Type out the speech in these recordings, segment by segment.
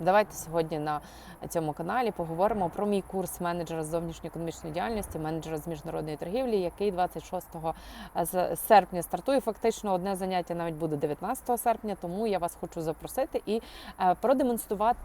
Давайте сьогодні на цьому каналі поговоримо про мій курс менеджера з зовнішньоекономічної діяльності, менеджера з міжнародної торгівлі, який 26 з- серпня стартує. Фактично, одне заняття навіть буде 19 серпня. Тому я вас хочу запросити і е, продемонструвати.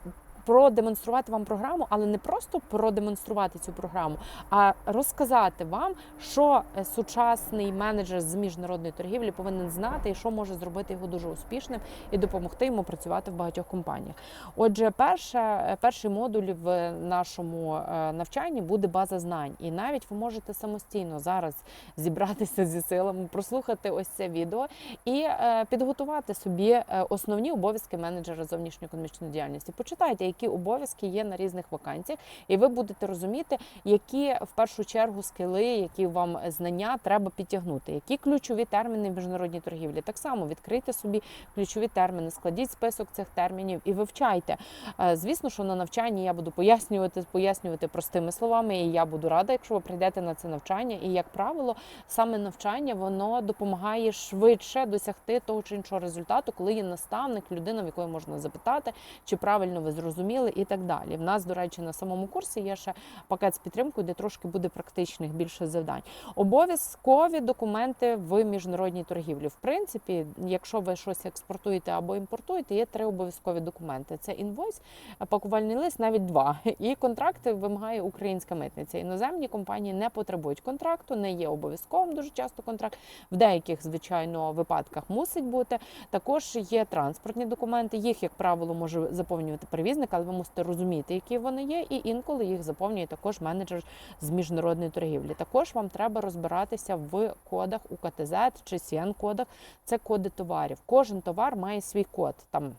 Продемонструвати вам програму, але не просто продемонструвати цю програму, а розказати вам, що е, сучасний менеджер з міжнародної торгівлі повинен знати і що може зробити його дуже успішним і допомогти йому працювати в багатьох компаніях. Отже, перше, перший модуль в нашому е, навчанні буде база знань, і навіть ви можете самостійно зараз зібратися зі силами, прослухати ось це відео і е, підготувати собі е, основні обов'язки менеджера зовнішньоекономічної діяльності. Почитайте, які обов'язки є на різних вакансіях, і ви будете розуміти, які в першу чергу скили, які вам знання треба підтягнути, які ключові терміни в міжнародній торгівлі. Так само відкрийте собі ключові терміни, складіть список цих термінів і вивчайте. Е, Звісно, що на навчанні я буду пояснювати, пояснювати простими словами, і я буду рада, якщо ви прийдете на це навчання. І як правило, саме навчання воно допомагає швидше досягти того чи іншого результату, коли є наставник, людина, в якої можна запитати, чи правильно ви зрозуміли, і так далі. В нас, до речі, на самому курсі є ще пакет з підтримкою, де трошки буде практичних більше завдань. Обов'язкові документи в міжнародній торгівлі. В принципі, якщо ви щось експортуєте або імпортуєте, є три обов'язкові документи: це інвойс, пакувальний лист, навіть два. І контракти вимагає українська митниця. Іноземні компанії не потребують контракту, не є обов'язковим дуже часто контракт. В деяких, звичайно, випадках мусить бути. Також є транспортні документи. Їх, як правило, може заповнювати перевізник, але ви мусите розуміти, які вони є, і інколи їх заповнює також менеджер з міжнародної торгівлі. Також вам треба розбиратися в кодах УКТЗ чи cn кодах Це коди товарів. Кожен товар має свій код. Там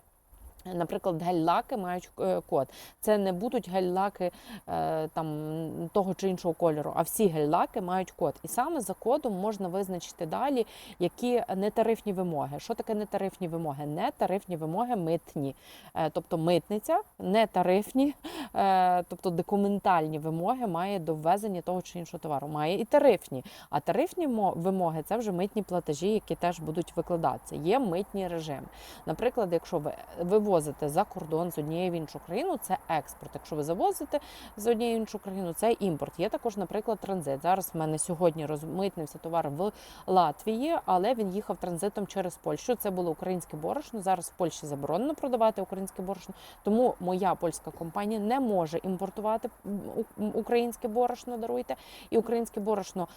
Наприклад, гель-лаки мають е, код. Це не будуть гель-лаки е, там того чи іншого кольору, а всі гель-лаки мають код. І саме за кодом можна визначити далі, які нетарифні вимоги. Що таке нетарифні вимоги? Нетарифні вимоги митні, Е, тобто митниця, нетарифні, тобто документальні вимоги має до ввезення того чи іншого товару. Має і тарифні. А тарифні вимоги це вже митні платежі, які теж будуть викладатися. Є митні режими. Наприклад, якщо ви вивозите за кордон з однієї в іншу країну, це експорт. Якщо ви завозите з однієї в іншу країну, це імпорт. Є також, наприклад, транзит. Зараз в мене сьогодні розмитнився товар в Латвії, але він їхав транзитом через Польщу. Це було українське борошно. Зараз в Польщі заборонено продавати українське борошно, тому моя польська компанія не може імпортувати українське борошно. Даруйте і українське борошно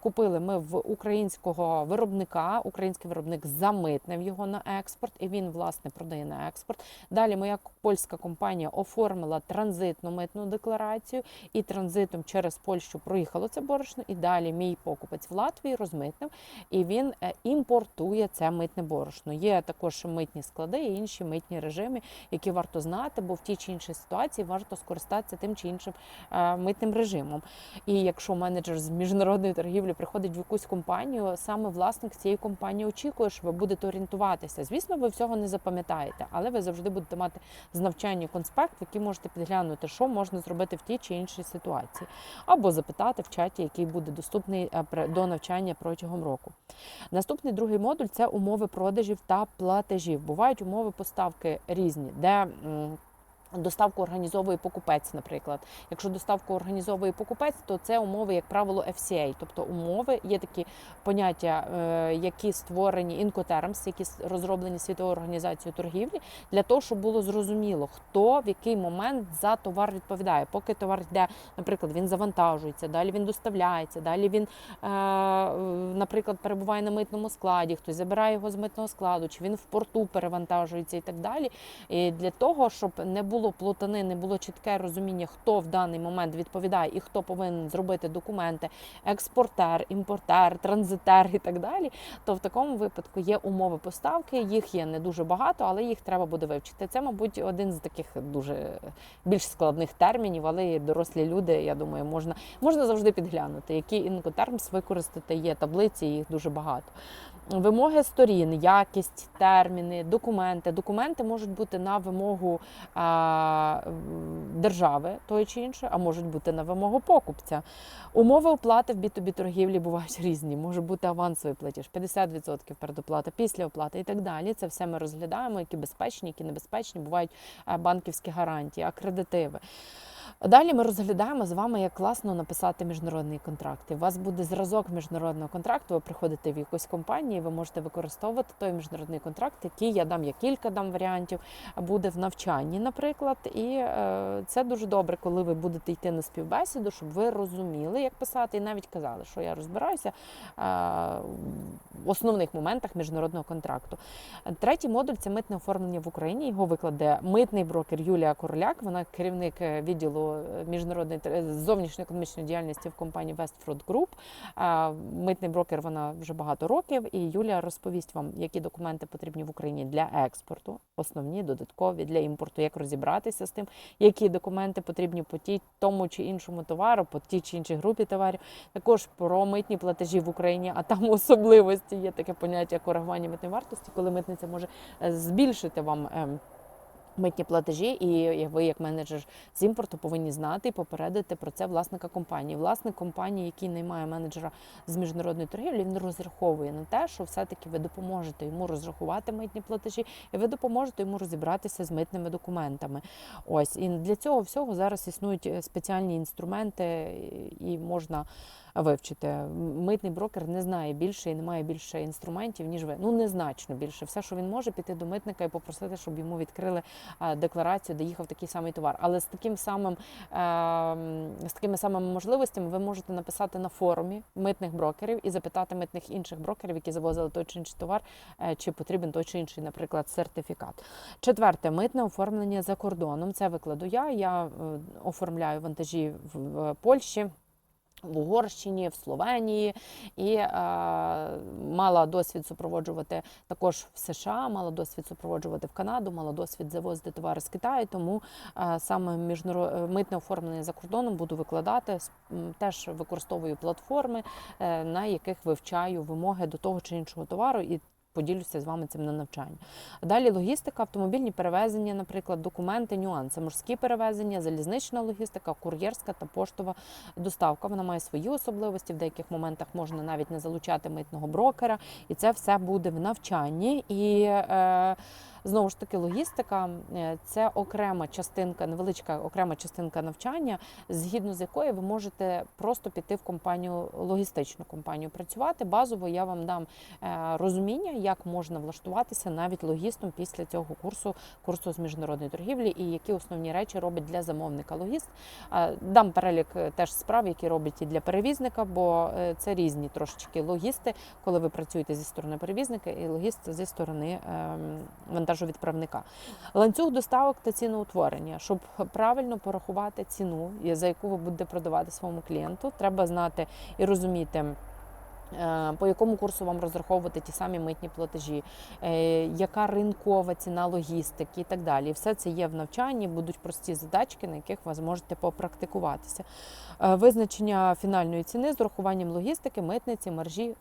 купили ми в українського виробника. Український виробник замитнив його на експорт, і він власне продає на експорт. Далі моя польська компанія оформила транзитну митну декларацію і транзитом через Польщу проїхало це борошно. І далі мій покупець в Латвії розмитнив, і він е, імпортує це митне борошно. Є також митні склади і інші митні режими, які варто знати, бо в тій чи іншій ситуації варто скористатися тим чи іншим е, митним режимом. І якщо менеджер з міжнародної торгівлі приходить в якусь компанію, саме власник цієї компанії очікує, що ви будете орієнтуватися. Звісно, ви всього не запам'ятаєте, але ви завжди будете мати з навчання конспект, в який можете підглянути, що можна зробити в тій чи іншій ситуації, або запитати в чаті, який буде доступний е, до навчання протягом року. Наступний другий модуль це умови продажів та платежів. Бувають умови поставки різні, де Доставку організовує покупець, наприклад. Якщо доставку організовує покупець, то це умови, як правило, FCA. Тобто умови є такі поняття, е, які створені Incoterms, які розроблені світовою організацією торгівлі, для того, щоб було зрозуміло, хто в який момент за товар відповідає. Поки товар йде, наприклад, він завантажується, далі він доставляється, далі він, е, наприклад, перебуває на митному складі, хтось забирає його з митного складу, чи він в порту перевантажується і так далі. І для того, щоб не було плутани, не було чітке розуміння, хто в даний момент відповідає і хто повинен зробити документи, експортер, імпортер, транзитер і так далі, то в такому випадку є умови поставки. Їх є не дуже багато, але їх треба буде вивчити. Це, мабуть, один з таких дуже більш складних термінів, але дорослі люди, я думаю, можна, можна завжди підглянути, які інкотермс використати. Є таблиці, їх дуже багато. Вимоги сторін, якість, терміни, документи. Документи можуть бути на вимогу держави тої чи іншої, а можуть бути на вимогу покупця. Умови оплати в B2B торгівлі бувають різні. Може бути авансовий платіж, 50% передоплата, після оплати і так далі. Це все ми розглядаємо, які безпечні, які небезпечні. Бувають е, банківські гарантії, акредитиви. Далі ми розглядаємо з вами, як класно написати міжнародний контракт. І У вас буде зразок міжнародного контракту. Ви приходите в якусь компанію, ви можете використовувати той міжнародний контракт, який я дам, я кілька дам варіантів, буде в навчанні, наприклад. І е, це дуже добре, коли ви будете йти на співбесіду, щоб ви розуміли, як писати, і навіть казали, що я розбираюся е, в основних моментах міжнародного контракту. Третій модуль це митне оформлення в Україні. Його викладе митний брокер Юлія Короляк. Вона керівник е, відділу міжнародної тр- зовнішньоекономічної діяльності в компанії Westfront Group. Митний брокер вона вже багато років, і Юлія розповість вам, які документи потрібні в Україні для експорту, основні, додаткові для імпорту, як розібратися з тим, які документи потрібні по тій тому чи іншому товару, по тій чи іншій групі товарів. Також про митні платежі в Україні, а там особливості є таке поняття коригування митної вартості, коли митниця може е, збільшити вам. Митні платежі, і ви, як менеджер з імпорту, повинні знати і попередити про це власника компанії. Власник компанії, який наймає менеджера з міжнародної торгівлі, він розраховує на те, що все-таки ви допоможете йому розрахувати митні платежі, і ви допоможете йому розібратися з митними документами. Ось і для цього всього зараз існують е, спеціальні інструменти, і можна вивчити. Митний брокер не знає більше і не має більше інструментів, ніж ви. Ну незначно більше. Все, що він може, піти до митника і попросити, щоб йому відкрили декларацію, де їхав такий самий товар. Але з таким самим ем, з такими самими можливостями ви можете написати на форумі митних брокерів і запитати митних інших брокерів, які завозили той чи інший товар, е, чи потрібен той чи інший, наприклад, сертифікат. Четверте митне оформлення за кордоном. Це викладу я. Я е, оформляю вантажі в в Польщі. В Угорщині, в Словенії і е, мала досвід супроводжувати також в США, мала досвід супроводжувати в Канаду, мала досвід завозити товари з Китаю. Тому е, саме міжнаро... митне оформлення за кордоном буду викладати. Теж використовую платформи, е, на яких вивчаю вимоги до того чи іншого товару і. Поділюся з вами цим на навчанні. Далі логістика, автомобільні перевезення, наприклад, документи, нюанси, морські перевезення, залізнична логістика, кур'єрська та поштова доставка. Вона має свої особливості. В деяких моментах можна навіть не залучати митного брокера, і це все буде в навчанні. І е, знову ж таки, логістика е, це окрема частинка, невеличка окрема частинка навчання, згідно з якою ви можете просто піти в компанію, логістичну компанію працювати. Базово я вам дам е, розуміння, як можна влаштуватися навіть логістом після цього курсу, курсу з міжнародної торгівлі, і які основні речі робить для замовника логіст. Дам перелік е, теж справ, які робить і для перевізника, бо е, це різні трошечки логісти, коли ви працюєте зі сторони перевізника і логіст зі сторони ем, вантажовідправника. Ланцюг доставок та ціноутворення, щоб правильно порахувати ціну, за яку ви будете продавати своєму клієнту, треба знати і розуміти. Е, По якому курсу вам розраховувати ті самі митні платежі, е, яка ринкова ціна логістики і так далі. Все це є в навчанні, будуть прості задачки, на яких ви зможете попрактикуватися. Е, Визначення фінальної ціни з урахуванням логістики, митниці, маржі.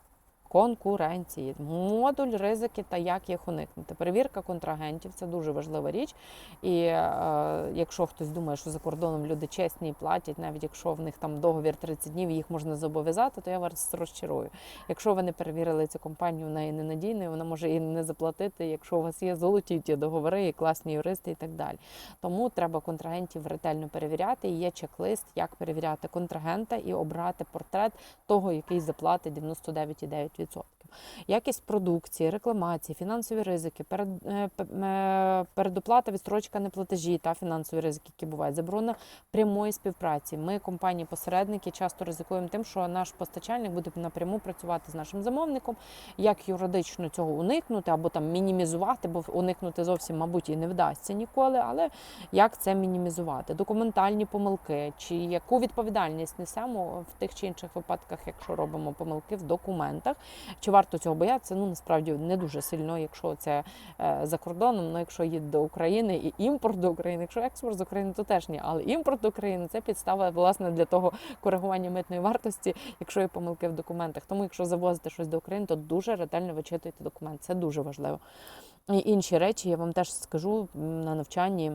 Конкуренції, модуль, ризики та як їх уникнути. Перевірка контрагентів це дуже важлива річ. І е, якщо хтось думає, що за кордоном люди чесні і платять, навіть якщо в них там договір 30 днів, їх можна зобов'язати, то я вас розчарую. Якщо ви не перевірили цю компанію, вона є ненадійною, вона може і не заплатити, якщо у вас є золоті ті договори, і класні юристи і так далі. Тому треба контрагентів ретельно перевіряти. І є чек-лист, як перевіряти контрагента і обрати портрет того, який заплатить 99,9%. 去做。Якість продукції, рекламації, фінансові ризики, перед, е, е, передоплата, відстрочка неплатежі та фінансові ризики, які бувають, заборона прямої співпраці. Ми, компанії-посередники, часто ризикуємо тим, що наш постачальник буде напряму працювати з нашим замовником, як юридично цього уникнути або там мінімізувати, бо уникнути зовсім, мабуть, і не вдасться ніколи. Але як це мінімізувати? Документальні помилки, чи яку відповідальність несемо в тих чи інших випадках, якщо робимо помилки в документах, чи варто цього боятися? Ну насправді не дуже сильно, якщо це е, за кордоном. Ну якщо їде до України і імпорт до України, якщо експорт з України, то теж ні. Але імпорт до України це підстава власне для того коригування митної вартості, якщо є помилки в документах. Тому, якщо завозите щось до України, то дуже ретельно вичитуйте документ. Це дуже важливо. І інші речі я вам теж скажу на навчанні.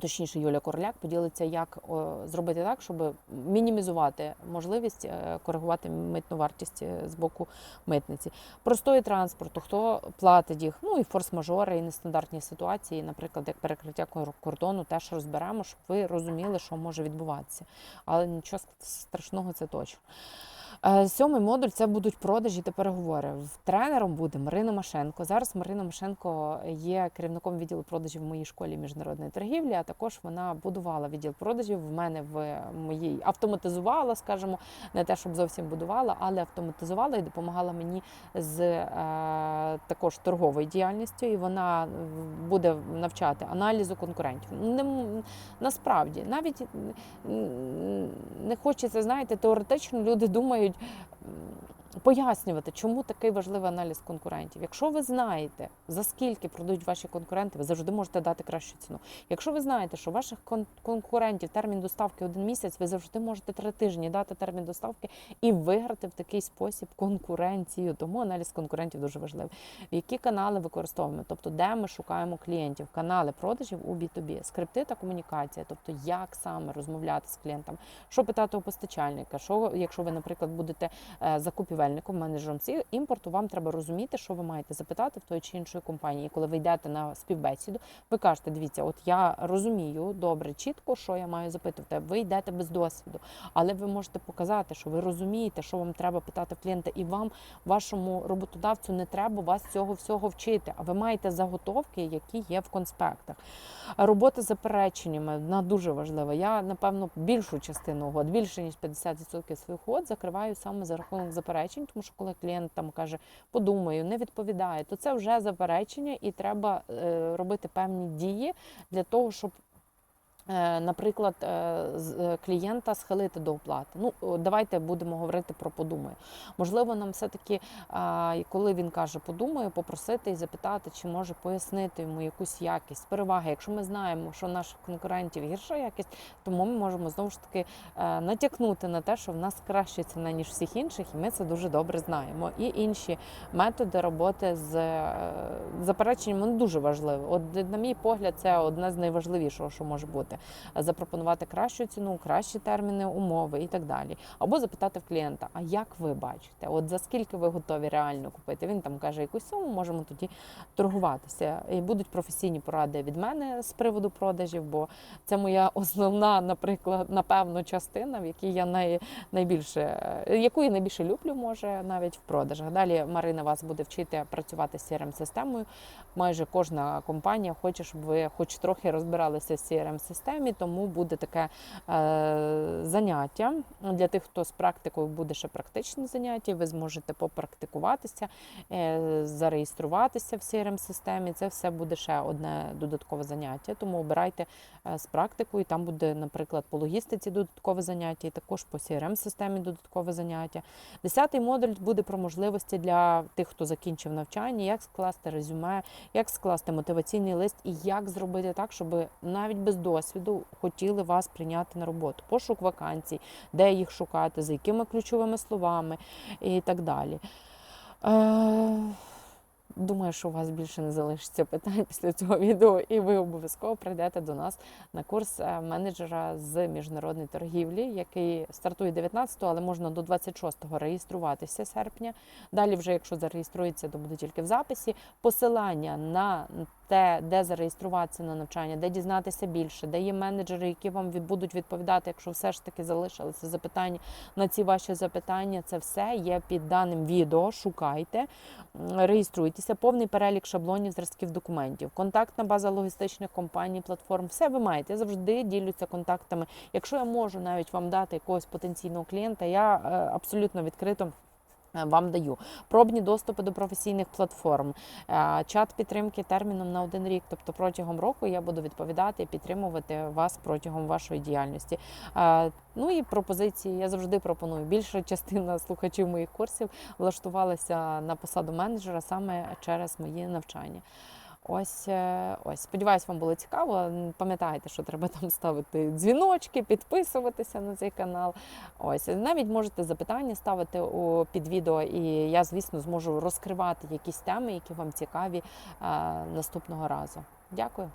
Точніше, Юля Короляк поділиться, як зробити так, щоб мінімізувати можливість е, коригувати митну вартість е, з боку митниці. Простої транспорту, хто платить їх, ну і форс-мажори, і нестандартні ситуації, наприклад, як перекриття кор- кордону, теж розберемо, щоб ви розуміли, що може відбуватися. Але нічого страшного це точно. Е, Сьомий модуль це будуть продажі та переговори. Тренером буде Марина Машенко. Зараз Марина Машенко є керівником відділу продажів в моїй школі міжнародної торгівлі. А також вона будувала відділ продажів в мене в моїй автоматизувала, скажімо, не те, щоб зовсім будувала, але автоматизувала і допомагала мені з е, також торговою діяльністю. І вона буде навчати аналізу конкурентів. Не насправді навіть не хочеться, знаєте, теоретично люди думають будуть пояснювати, чому такий важливий аналіз конкурентів. Якщо ви знаєте, за скільки продають ваші конкуренти, ви завжди можете дати кращу ціну. Якщо ви знаєте, що ваших кон- конкурентів термін доставки один місяць, ви завжди можете три тижні дати термін доставки і виграти в такий спосіб конкуренцію. Тому аналіз конкурентів дуже важливий. Які канали використовуємо? Тобто, де ми шукаємо клієнтів, канали продажів у B2B, скрипти та комунікація, тобто як саме розмовляти з клієнтом, що питати у постачальника, що якщо ви, наприклад, будете е, закупівельником, менеджером ці імпорту, вам треба розуміти, що ви маєте запитати в тої чи іншої компанії. Коли ви йдете на співбесіду, ви кажете, дивіться, от я розумію добре, чітко, що я маю запитувати. Ви йдете без досвіду, але ви можете показати, що ви розумієте, що вам треба питати в клієнта, і вам, вашому роботодавцю, не треба вас цього всього вчити. А ви маєте заготовки, які є в конспектах. Робота з запереченнями вона дуже важлива. Я напевно більшу частину угод, більше ніж 50% своїх угод закриваю саме за рахунок заперечень, тому що коли клієнт там каже, подумаю, не відповідає, то це вже заперечення, і треба е, робити певні дії для того, щоб. Е, Наприклад, е, е, клієнта схилити до оплати. Ну, давайте будемо говорити про подумаю. Можливо, нам все-таки, коли він каже подумаю, попросити і запитати, чи може пояснити йому якусь якість, переваги. Якщо ми знаємо, що наших конкурентів гірша якість, тому ми можемо знову ж таки натякнути на те, що в нас краща ціна, ніж всіх інших, і ми це дуже добре знаємо. І інші методи роботи з запереченням вони дуже важливі. От на мій погляд, це одне з найважливішого, що може бути. Запропонувати кращу ціну, кращі терміни, умови і так далі. Або запитати в клієнта, а як ви бачите, от за скільки ви готові реально купити? Він там каже якусь суму, можемо тоді торгуватися. І будуть професійні поради від мене з приводу продажів, бо це моя основна, наприклад, напевно, частина, в якій я най, найбільше, яку я найбільше люблю, може навіть в продажах. Далі Марина вас буде вчити працювати з crm системою Майже кожна компанія хоче, щоб ви хоч трохи розбиралися в crm системі тому буде таке е, заняття для тих, хто з практикою буде ще практичне заняття. Ви зможете попрактикуватися, е, зареєструватися в crm системі Це все буде ще одне додаткове заняття. Тому обирайте е, з практикою. Там буде, наприклад, по логістиці додаткове заняття, і також по crm системі додаткове заняття. Десятий модуль буде про можливості для тих, хто закінчив навчання, як скласти резюме, як скласти мотиваційний лист і як зробити так, щоб навіть без досвіду хотіли вас прийняти на роботу. Пошук вакансій, де їх шукати, за якими ключовими словами і так далі. Е, Думаю, що у вас більше не залишиться питань після цього відео, і ви обов'язково прийдете до нас на курс е, менеджера з міжнародної торгівлі, який стартує 19-го, але можна до 26-го реєструватися серпня. Далі, вже якщо зареєструється, то буде тільки в записі. Посилання на те, де зареєструватися на навчання, де дізнатися більше, де є менеджери, які вам будуть відповідати, якщо все ж таки залишилися запитання на ці ваші запитання. Це все є під даним відео. Шукайте, реєструйтеся, повний перелік шаблонів, зразків документів, контактна база логістичних компаній, платформ. Все ви маєте. Я завжди ділюся контактами. Якщо я можу навіть вам дати якогось потенційного клієнта, я е, абсолютно відкрито. Е, Вам даю пробні доступи до професійних платформ, е, чат підтримки терміном на один рік. Тобто протягом року я буду відповідати і підтримувати вас протягом вашої діяльності. Е, Ну і пропозиції я завжди пропоную. Більша частина слухачів моїх курсів влаштувалася на посаду менеджера саме через мої навчання. Ось, е, ось. Сподіваюсь, вам було цікаво. Пам'ятайте, що треба там ставити дзвіночки, підписуватися на цей канал. Ось навіть можете запитання ставити у під відео, і я, звісно, зможу розкривати якісь теми, які вам цікаві наступного разу. Дякую.